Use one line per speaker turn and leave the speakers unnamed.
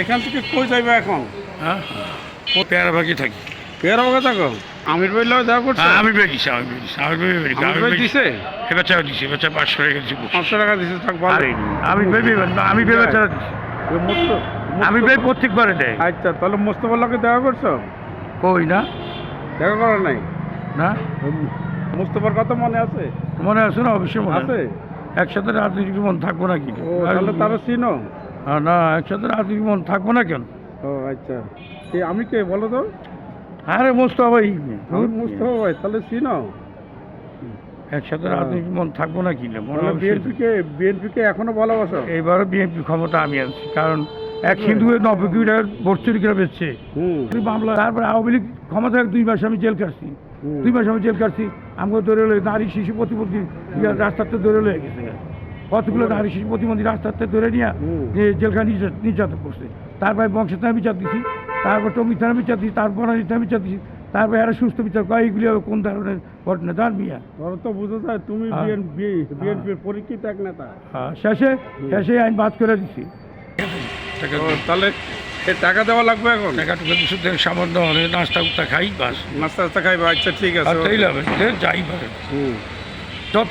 এখান থেকে কই যাইবে এখন?
হ্যাঁ? ও পেয়ারা বাকি থাকি।
পেয়ারা বাগা থাকো? আমির ভাই লয় দেখা করছ।
হ্যাঁ, আমি বেরিয়েছি আমি বেরিয়েছি আমি বেরিয়েছি
আমির ভাই দিছে
এবার চাও দিছি? এবার চা পাঁচশো টাকা দিছি
পাঁচশো টাকা দিছে থাক ভালো।
আমি ভেবে আমি ভেবে ছাড়া দিছি। আমি ভেবে প্রত্যেকবারে দেয়।
আচ্ছা তাহলে মোস্তফার লোকে দেখা করছ?
কই না?
দেখা করা নাই?
না?
মুস্তফার কথা মনে আছে?
মনে আছে না অবশ্যই মনে
আছে?
একসাথে রাজনীতি মন থাকব নাকি?
ও তাহলে তারা চিনো।
না একসাথে মন থাকব না কেন?
ও আচ্ছা। আমি কে বলো তো।
আরে মোস্তা ভাই।
মুস্তফা ভাই তাহলে চিনো?
একসাথে
হ্যাঁ।
রাজনীতি মন থাকব না কি না?
তাহলে
অবশ্যই-
বিএনপিকে বিএনপিকে এখনও ভালোবাসো?
এইবারও বিএনপি ক্ষমতা আমি আনছি কারণ এক হিন্দু নব্বই কোটি টাকা বর্ষি করে বেচছে মামলা তারপরে আওয়ামী লীগ ক্ষমতা দুই মাস আমি জেল কাটছি দুই মাস আমি জেল কাটছি আমাকে ধরে নারী শিশু প্রতিপত্তি রাস্তাতে ধরে লয়ে গেছে। কতগুলো নারী শিশু প্রতিবন্ধী রাস্তাতে ধরে নিয়ে জেলখানে নির্যাতন করছে। তারপরে বংশের থানা বিচার দিছি তারপর টঙ্গি থানা বিচার দিছি তারপর বনানী থানা বিচার দিছি তারপরে এরা সুস্থ বিচার কয় এইগুলি কোন ধরনের ঘটনা জান মিয়া।
তোর তো বুঝতে চাই তুমি
হ্যাঁ।
বিএনপি বিএনপির পরীক্ষিত এক নেতা।
হ্যাঁ, শেষে শেষে আইন বাদ করে দিছি।
তাহলে টাকা দেওয়া লাগবে এখন?
টাকা টুকা কিছু দেন সামান্য অনেক নাস্তা উস্তা খাই বাস।
নাস্তা টাস্তা খাইবা আচ্ছা ঠিক আছে
তাই যাই পারে।
হুম।
যত